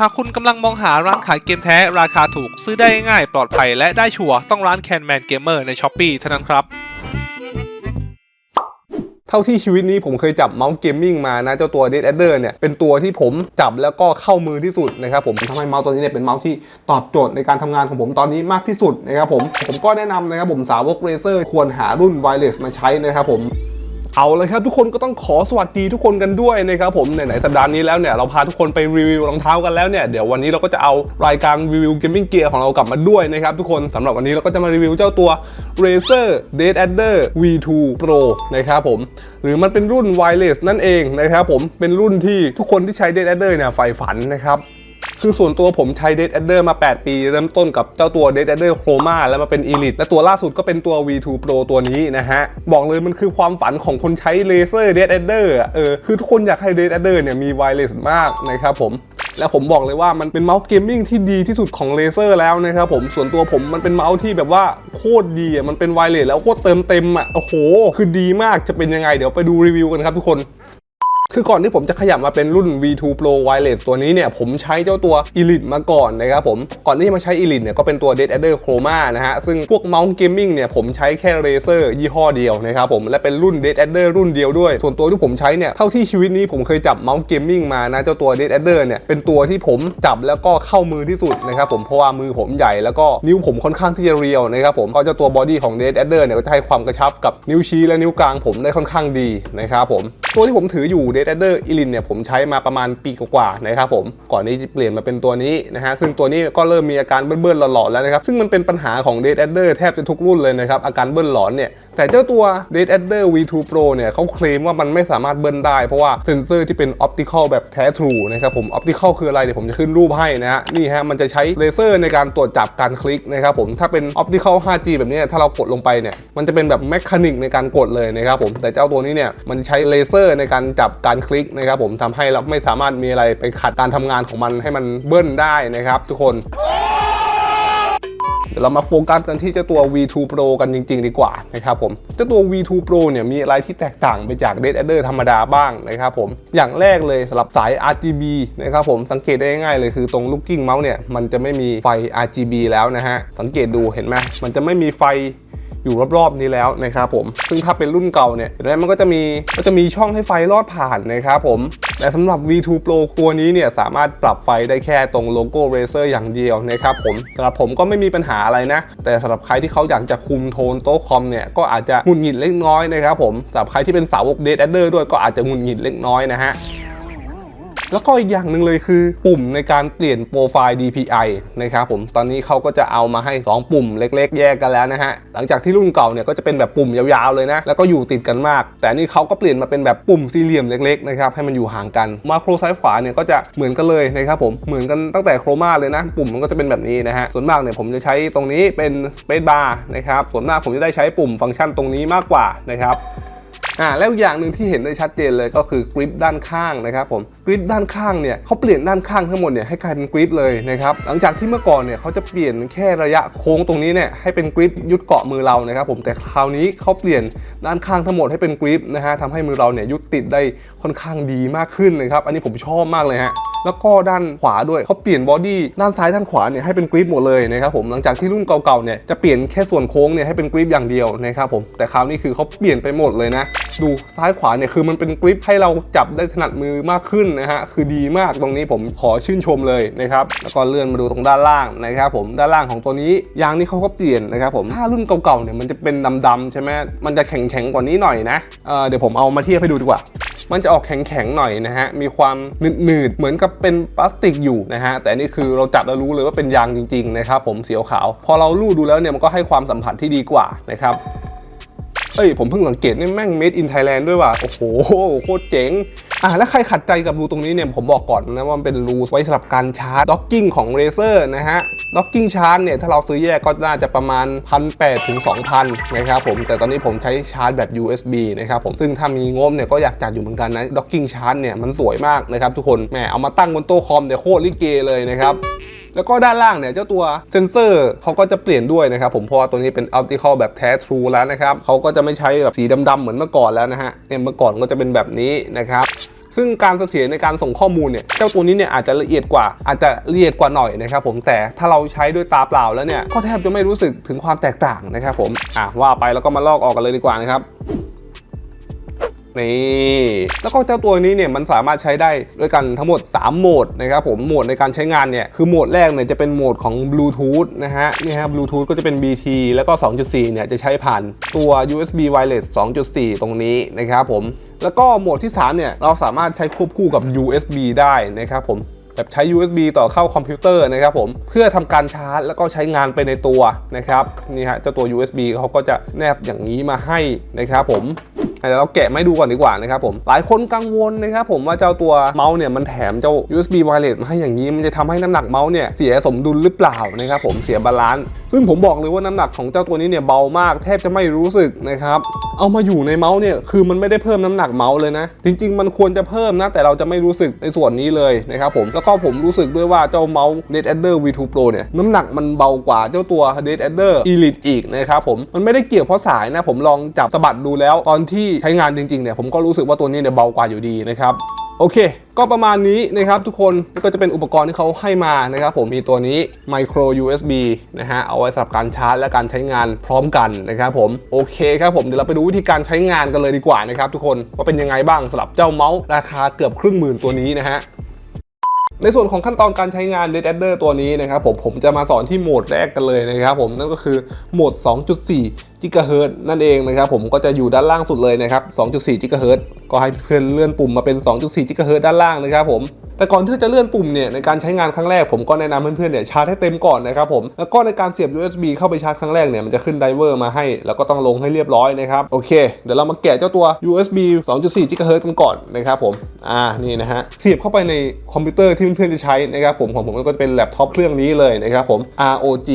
หากคุณกำลังมองหาร้านขายเกมแท้ราคาถูก ซื้อได้ง่ายปลอดภัยและได้ชัวร์ต้องร้านแคนแมนเกมเมอร์ในช้อปปีเท่านั้นครับ เท่าที่ชีวิตนี้ผมเคยจับเมาส์เกมมิ่งมานะ เจ้าตัว Dead Adder เนี่ย เป็นตัวที่ผมจับแล้วก็เข้ามือที่สุดนะครับผมทำให้เมาส์ตัวนี้เนี่ยเป็นเมาส์ที่ตอบโจทย์ในการทำงานของผมตอนนี้มากที่สุดนะครับผมผมก็แนะนำนะครับผมสาวก Razer ควรหารุ่น Wireless มาใช้นะครับผม เอาเลยครับทุกคนก็ต้องขอสวัสดีทุกคนกันด้วยนะครับผมไหนๆสัปดาห์นี้แล้วเนี่ยเราพาทุกคนไปรีวิวรองเท้ากันแล้วเนี่ยเดี๋ยววันนี้เราก็จะเอารายการรีวิวเกมมิ่งเกียร์ของเรากลับมาด้วยนะครับทุกคนสำหรับวันนี้เราก็จะมารีวิวเจ้าตัว Razer Dead Adder V2 Pro นะครับผมหรือมันเป็นรุ่น wireless นั่นเองนะครับผมเป็นรุ่นที่ทุกคนที่ใช้ Dead Adder เนี่ยใฝ่ฝันนะครับ คือส่วนตัวผมใช้ Dead Adder มา 8 ปี เริ่มต้นกับเจ้าตัว Dead Adder Chroma แล้วมาเป็น Elite และตัวล่าสุดก็เป็นตัว V2 Pro ตัวนี้นะฮะ บอกเลยมันคือความฝันของคนใช้ Laser Dead Adder อะเออคือทุกคนอยากให้ Dead Adder เนี่ยมี wireless มากนะครับผมและผมบอกเลยว่ามันเป็นเมาส์เกมมิ่งที่ดีที่สุดของ Laser แล้วนะครับผมส่วนตัวผมมันเป็นเมาส์ที่แบบว่าโคตรดีอะมันเป็น wireless แล้วโคตรเติมเต็มอะโอ้โห คือดีมากจะเป็นยังไงเดี๋ยวไปดูรีวิวกันครับทุกคน คือก่อนที่ผมจะขยับมาเป็นรุ่น V2 Pro Wireless ตัวนี้เนี่ยผมใช้เจ้าตัว Elite มาก่อนนะครับผม ก่อนที่จะมาใช้ Elite เนี่ยก็เป็นตัว Dead Adder Chroma นะฮะ ซึ่งพวกเมาส์เกมมิ่งเนี่ยผมใช้แค่ Razer ยี่ห้อเดียวนะครับผม และเป็นรุ่น Dead Adder รุ่นเดียวด้วย ส่วนตัวที่ผมใช้เนี่ย เท่าที่ชีวิตนี้ผมเคยจับเมาส์เกมมิ่งมานะ เจ้าตัว Dead Adder เนี่ยเป็นตัวที่ผมจับแล้วก็เข้ามือที่สุดนะครับผมเพราะว่ามือผมใหญ่แล้วก็นิ้วผมค่อนข้างที่จะเรียวนะครับผมก็เจ้าตัวบอดี้ของ Dead Adder เนี่ยก็จะให้ความกระชับกับนิ้วชี้และนิ้วกลางผมได้ค่อนข้างดีนะครับผมตัวที่ผมถืออยู่ Dead Adder e l i n เนี่ยผมใช้มาประมาณปีกว่าๆนะครับผมก่อนที่จะเปลี่ยนมาเป็นตัวนี้นะฮะซึ่งตัวนี้ก็เริ่มมีอาการเบิ้ลๆหลอนๆแล้วนะครับซึ่งมันเป็นปัญหาของ Dead Adder แทบจะทุกรุ่นเลยนะครับอาการเบิ้ลหลอนเนี่ย แต่เจ้าตัว Dead Adder V2 Pro เนี่ยเขาเคลมว่ามันไม่สามารถเบิ้ลได้ เพราะว่าเซนเซอร์ที่เป็น Optical แบบแท้ True นะครับผม Optical คืออะไรเดี๋ยวผมจะขึ้นรูปให้นะฮะนี่ฮะมันจะใช้เลเซอร์ในการตรวจจับการคลิกนะครับผมถ้าเป็น Optical 5G แบบนี้ถ้าเรากดลงไปเนี่ยมันจะเป็นแบบแมคานิกในการกดเลยนะครับผมแต่เจ้าตัวนี้เนี่ยมันใช้เลเซอร์ในการจับการคลิกนะครับผมทำให้เราไม่สามารถมีอะไรไปขัดการทำงานของมันให้มันเบิ้ลได้นะครับทุกคน ดี๋ยวเรามาโฟกัสกันที่เจ้าตัว V2 Pro กันจริง ๆ ดีกว่านะครับผมเจ้าตัว V2 Pro เนี่ยมีอะไรที่แตกต่างไปจาก Dead Adder ธรรมดาบ้างนะครับผมอย่างแรกเลยสำหรับสาย RGB นะครับผมสังเกตได้ง่ายเลยคือตรง looking mouse เนี่ยมันจะไม่มีไฟ RGB แล้วนะฮะสังเกตดูเห็นไหมมันจะไม่มีไฟ อยู่รอบๆนี้แล้วนะครับผม ซึ่งถ้าเป็นรุ่นเก่าเนี่ยเห็นไหมมันก็จะมีก็จะมีช่องให้ไฟลอดผ่านนะครับผม แต่สำหรับ V2 Pro ตัวนี้เนี่ยสามารถปรับไฟได้แค่ตรงโลโก้ Razer อย่างเดียวนะครับผมสำหรับผมก็ไม่มีปัญหาอะไรนะ แต่สำหรับใครที่เขาอยากจะคุมโทนโต๊ะคอมเนี่ยก็อาจจะหงุดหงิดเล็กน้อยนะครับผมสำหรับใครที่เป็นสาวก Dead Adder ด้วยก็อาจจะหงุดหงิดเล็กน้อยนะฮะ แล้วก็อีกอย่างหนึ่งเลยคือ ปุ่มในการเปลี่ยนโปรไฟล์ DPI นะครับผมตอนนี้เขาก็จะเอามาให้ 2 ปุ่มเล็ก ๆ แยกกันแล้วนะฮะหลังจากที่รุ่นเก่าเนี่ยก็จะเป็นแบบปุ่มยาวๆเลยนะแล้วก็อยู่ติดกันมาก แต่นี่เขาก็เปลี่ยนมาเป็นแบบปุ่มสี่เหลี่ยมเล็กๆนะครับให้มันอยู่ห่างกันมาโครซ้ายขวาเนี่ยก็จะเหมือนกันเลยนะครับผมเหมือนกันตั้งแต่โครมาเลยนะ ปุ่มมันก็จะเป็นแบบนี้นะฮะส่วนมากเนี่ยผมจะใช้ตรงนี้เป็น Space Bar นะครับส่วนมากผมจะได้ใช้ปุ่มฟังก์ชันตรงนี้มากกว่านะครับ อ่าแล้วอย่างหนึ่งที่เห็นได้ชัดเจนเลยก็คือกริปด้านข้างนะครับผมกริปด้านข้างเนี่ยเขาเปลี่ยนด้านข้างทั้งหมดเนี่ยให้กลายเป็นกริปเลยนะครับหลังจากที่เมื่อก่อนเนี่ยเขาจะเปลี่ยนแค่ระยะโค้งตรงนี้เนี่ยให้เป็นกริปยึดเกาะมือเรานะครับผมแต่คราวนี้เขาเปลี่ยนด้านข้างทั้งหมดให้เป็นกริปนะฮะทำให้มือเราเนี่ยยึดติดได้ค่อนข้างดีมากขึ้นนะครับอันนี้ผมชอบมากเลยฮะ แล้วก็ด้านขวาด้วยเขาเปลี่ยนบอดี้ด้านซ้ายด้านขวาเนี่ยให้เป็นกริปหมดเลยนะครับผมหลังจากที่รุ่นเก่าๆเนี่ยจะเปลี่ยนแค่ส่วนโค้งเนี่ยให้เป็นกริปอย่างเดียวนะครับผมแต่คราวนี้คือเขาเปลี่ยนไปหมดเลยนะ ดูซ้ายขวาเนี่ยคือมันเป็นกริปให้เราจับได้ถนัดมือมากขึ้นนะฮะคือดีมากตรงนี้ผมขอชื่นชมเลยนะครับแล้วก็เลื่อนมาดูตรงด้านล่างนะครับผมด้านล่างของตัวนี้ยางนี่เขาก็เปลี่ยนนะครับผมถ้ารุ่นเก่าๆเนี่ยมันจะเป็นดำๆใช่ไหมมันจะแข็งๆกว่านี้หน่อยนะเเดี๋ยวผมเอามาเทียบให้ดูดีกว่า มันจะออกแข็งๆหน่อยนะฮะ มีความหนืดๆ เหมือนกับเป็นพลาสติกอยู่นะฮะ แต่นี่คือเราจับแล้วรู้เลยว่าเป็นยางจริงๆนะครับผมสีขาว พอเราลู่ดูแล้วเนี่ยมันก็ให้ความสัมผัสที่ดีกว่านะครับ เอ้ยผมเพิ่งสังเกตนี่แม่ง made in Thailand ด้วยว่ะ โอ้โห โคตรเจ๋ง อะแล้วใครขัดใจกับรูตรงนี้เนี่ย ผมบอกก่อนนะว่ามันเป็นรูไว้สำหรับการชาร์จ docking ของ Razer นะฮะ docking ชาร์จเนี่ย ถ้าเราซื้อแยกก็น่าจะประมาณ 1,800ถึง2,000 นะครับผม แต่ตอนนี้ผมใช้ชาร์จแบบ USB นะครับผม ซึ่งถ้ามีงบเนี่ยก็อยากจัดอยู่เหมือนกันนะ docking ชาร์จเนี่ยมันสวยมากนะครับทุกคน แหมเอามาตั้งบนโต๊ะคอมเนี่ยโคตรลิเกเลยนะครับ แล้วก็ด้านล่างเนี่ยเจ้าตัวเซนเซอร์เขาก็จะเปลี่ยนด้วยนะครับผมเพราะว่าตัวนี้เป็น optical แบบแท้ true แล้วนะครับเขาก็จะไม่ใช้แบบสีดำๆเหมือนเมื่อก่อนแล้วนะฮะเนี่ยเมื่อก่อนก็จะเป็นแบบนี้นะครับซึ่งการเสถียรในการส่งข้อมูลเนี่ยเจ้าตัวนี้เนี่ยอาจจะละเอียดกว่า อาจจะละเอียดกว่าหน่อยนะครับผมแต่ถ้าเราใช้ด้วยตาเปล่าแล้วเนี่ยก็แทบจะไม่รู้สึกถึงความแตกต่างนะครับผมอะว่าไปแล้วก็มาลอกออกกันเลยดีกว่านะครับ นี่แล้วก็เจ้าตัวนี้เนี่ยมันสามารถใช้ได้ด้วยกันทั้งหมด 3 โหมดนะครับผมโหมดในการใช้งานเนี่ยคือโหมดแรกเนี่ยจะเป็นโหมดของบลูทูธนะฮะนี่ฮะบลูทูธก็จะเป็น BT แล้วก็ 2.4 เนี่ยจะใช้ผ่านตัว USB Wireless 2.4 ตรงนี้นะครับผมแล้วก็โหมดที่3เนี่ยเราสามารถใช้ควบคู่กับ USB ได้นะครับผมแบบใช้ USB ต่อเข้าคอมพิวเตอร์นะครับผมเพื่อทำการชาร์จ แล้วก็ใช้งานไปในตัวนะครับนี่ฮะเจ้าตัว USB เขาก็จะแนบอย่างนี้มาให้นะครับผม เดี๋ยวเราแกะไม้ดูก่อนดีกว่านะครับผม หลายคนกังวลนะครับผมว่าเจ้าตัวเมาส์เนี่ยมันแถมเจ้า USB wireless มาให้อย่างนี้มันจะทำให้น้ำหนักเมาส์เนี่ยเสียสมดุลหรือเปล่านะครับผมเสียบาลานซ์ซึ่งผมบอกเลยว่าน้ำหนักของเจ้าตัวนี้เนี่ยเบามากแทบจะไม่รู้สึกนะครับ เอามาอยู่ในเมาส์เนี่ยคือมันไม่ได้เพิ่มน้ำหนักเมาส์เลยนะ จริง ๆ มันควรจะเพิ่มนะ แต่เราจะไม่รู้สึกในส่วนนี้เลยนะครับผมแล้วก็ผมรู้สึกด้วยว่าเจ้าเมาส์ Net Adder V2 Pro เนี่ยน้ำหนักมันเบากว่าเจ้าตัว Net Adder Elite อีกนะครับผมมันไม่ได้เกี่ยวเพราะสายนะ ผมลองจับสะบัดดูแล้ว ตอนที่ใช้งานจริงๆเนี่ยผมก็รู้สึกว่าตัวนี้เนี่ยเบากว่าอยู่ดีนะครับ โอเค ก็ประมาณนี้นะครับทุกคนนี่ก็จะเป็นอุปกรณ์ที่เขาให้มานะครับผมมีตัวนี้ micro USB นะฮะเอาไว้สำหรับการชาร์จและการใช้งานพร้อมกันนะครับผมโอเคครับผมเดี๋ยวเราไปดูวิธีการใช้งานกันเลยดีกว่านะครับทุกคนว่าเป็นยังไงบ้างสำหรับเจ้าเมาส์ราคาเกือบครึ่งหมื่นตัวนี้นะฮะ ในส่วนของขั้นตอนการใช้งาน Dead Adder ตัวนี้นะครับผมผมจะมาสอนที่โหมดแรกกันเลยนะครับผมนั่นก็คือโหมด 2.4 GHz นั่นเองนะครับผมก็จะอยู่ด้านล่างสุดเลยนะครับ 2.4 GHz ก็ให้เพื่อนเลื่อนปุ่มมาเป็น 2.4 GHz ด้านล่างนะครับผม แต่ก่อนที่จะเลื่อนปุ่มเนี่ยในการใช้งานครั้งแรกผมก็แนะนำเพื่อนๆเนี่ยชาร์จให้เต็มก่อนนะครับผมแล้วก็ในการเสียบ USB เข้าไปชาร์จครั้งแรกเนี่ยมันจะขึ้นไดเวอร์มาให้ แล้วก็ต้องลงให้เรียบร้อยนะครับโอเค เดี๋ยวเรามาแกะเจ้าตัว USB 2.4 GHz กันก่อนนะครับผมอ่านี่นะฮะเสียบเข้าไปในคอมพิวเตอร์ที่เพื่อนๆจะใช้นะครับผมของผมก็จะเป็นแล็ปท็อปเครื่องนี้เลยนะครับผม ROG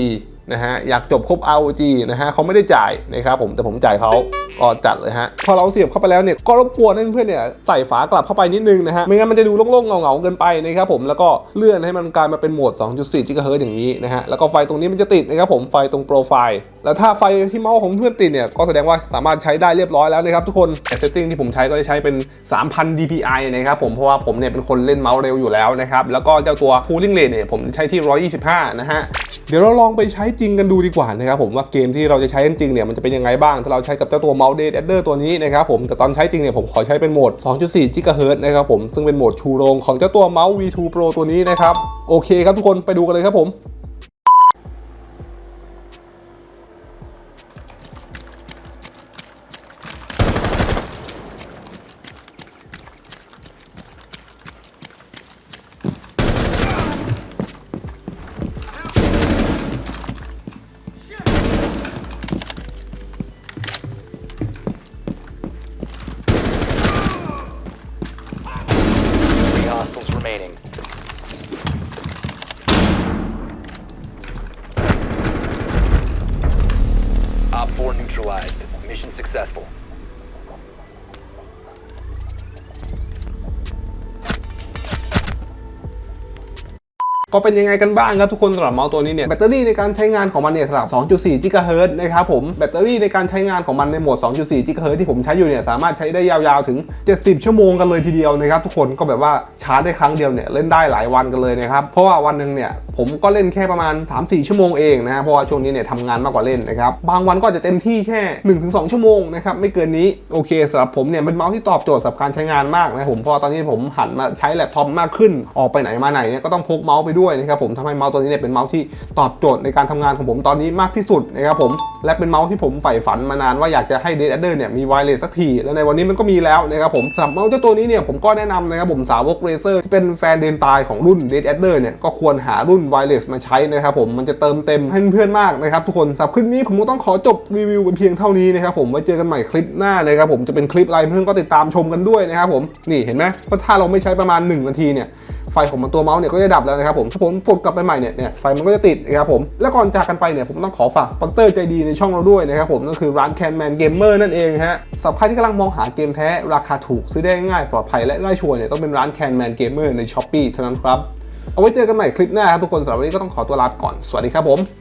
นะฮะอยากจบครบ ROG นะฮะเขาไม่ได้จ่ายนะครับผมแต่ผมจ่ายเขาก็จัดเลยฮะพอเราเสียบเข้าไปแล้วเนี่ยก็รบกวนให้เพื่อนๆเนี่ยใส่ฝากลับเข้าไปนิดนึงนะฮะไม่งั้นมันจะดูโล่งๆเงาๆเกินไปนะครับผมแล้วก็เลื่อนให้มันกลายมาเป็นโหมด 2.4 GHz อย่างนี้นะฮะแล้วก็ไฟตรงนี้มันจะติดนะครับผมไฟตรงโปรไฟล์แล้วถ้าไฟที่เมาส์ของเพื่อนติดเนี่ยก็แสดงว่าสามารถใช้ได้เรียบร้อยแล้วนะครับทุกคนแต่เซตติ้งที่ผมใช้ก็จะใช้เป็น 3,000 dpi นะครับผมเพราะว่าผมเนี่ยเป็นคนเล่นเมาส์เร็วอยู่แล้วนะครับแล้วก็เจ้าตัว cooling rate เนี่ยผมใช้ที่ 125 นะฮะเดี๋ยวเราลองไปใช้จริงกันดูดีกว่านะครับผมว่าเกมที่เราจะใช้กันจริงเนี่ยมันจะเป็นยังไงบ้าง ถ้าเราใช้กับเจ้าตัวเมาส์ Dead Adder ตัวนี้นะครับผมแต่ตอนใช้จริงเนี่ยผมขอใช้เป็นโหมด 2.4 GHz นะครับผมซึ่งเป็นโหมดชูโรงของเจ้าตัวเมาส์ V2 Pro ตัวนี้นะครับโอเคครับทุกคนไปดูกันเลยครับผม ก็เป็นยังไงกันบ้างครับทุกคนสำหรับเมาส์ตัวนี้เนี่ยแบตเตอรี่ในการใช้งานของมันเนี่ยสำหรับ 2.4 GHz นะครับผมแบตเตอรี่ในการใช้งานของมันในโหมด 2.4 GHz ที่ผมใช้อยู่เนี่ยสามารถใช้ได้ยาวๆถึง 70 ชั่วโมงกันเลยทีเดียวนะครับทุกคนก็แบบว่าชาร์จได้ครั้งเดียวเนี่ยเล่นได้หลายวันกันเลยนะครับเพราะว่าวันหนึ่งเนี่ยผมก็เล่นแค่ประมาณ 3-4 ชั่วโมงเองนะฮะเพราะว่าช่วงนี้เนี่ยทำงานมากกว่าเล่นนะครับบางวันก็จะเต็มที่แค่ 1-2 ชั่วโมงนะครับไม่เกินนี้โอเคสำหรับผมเนี่ยเป็นเมาส์ที่ตอบโจทย์สำหรับการใช้งานมากนะผมเพราะตอนนี้ผมหันมาใช้แล็ปท็อปมากขึ้นออกไปไหนมาไหนเนี่ยก็ต้องพกเมาส์ไปด้วย้วยนะครับผมทำให้เมาส์ตัวนี้เนี่ยเป็นเมาส์ที่ตอบโจทย์ในการทำงานของผมตอนนี้มากที่สุดนะครับผมและเป็นเมาส์ที่ผมใฝ่ฝันมานานว่าอยากจะให้ Dead Adder เนี่ยมีไวเลสสักที แล้วในวันนี้มันก็มีแล้วนะครับผมสำหรับเมาส์เจ้าตัวนี้เนี่ยผมก็แนะนำนะครับผมสาวกเรเซอร์ที่เป็นแฟนเดนตายของรุ่น Dead Adder เนี่ยก็ควรหารุ่นไวเลสมาใช้นะครับผมมันจะเติมเต็มให้เพื่อนๆมากนะครับทุกคนสำหรับคลิปนี้ผมก็ต้องขอจบรีวิวเป็นเพียงเท่านี้นะครับผมไว้เจอกันใหม่คลิปหน้านะครับผมจะเป็นคลิปอะไรเพื่อนก็ติดตามชมกันด้วยนะครับผมนี่เห็นไหมว่าถ้าเราไม่ใช้ประมาณ 1 นาทีเนี่ย ไฟของมันตัวเมาส์เนี่ยก็จะดับแล้วนะครับผมถ้าผมกดกลับไปใหม่เนี่ยเนี่ยไฟมันก็จะติดนะครับผมและก่อนจากกันไปเนี่ยผมต้องขอฝากสปอนเซอร์ใจดีในช่องเราด้วยนะครับผมนั่นคือร้านแคนแมนเกมเมอร์นั่นเองฮะสำหรับใครที่กำลังมองหาเกมแท้ราคาถูกซื้อได้ง่ายปลอดภัยและได้ชัวร์เนี่ยต้องเป็นร้านแคนแมนเกมเมอร์ในช้อปปี้เท่านั้นครับเอาไว้เจอกันใหม่คลิปหน้าครับทุกคนสำหรับวันนี้ก็ต้องขอตัวลาไปก่อนสวัสดีครับผม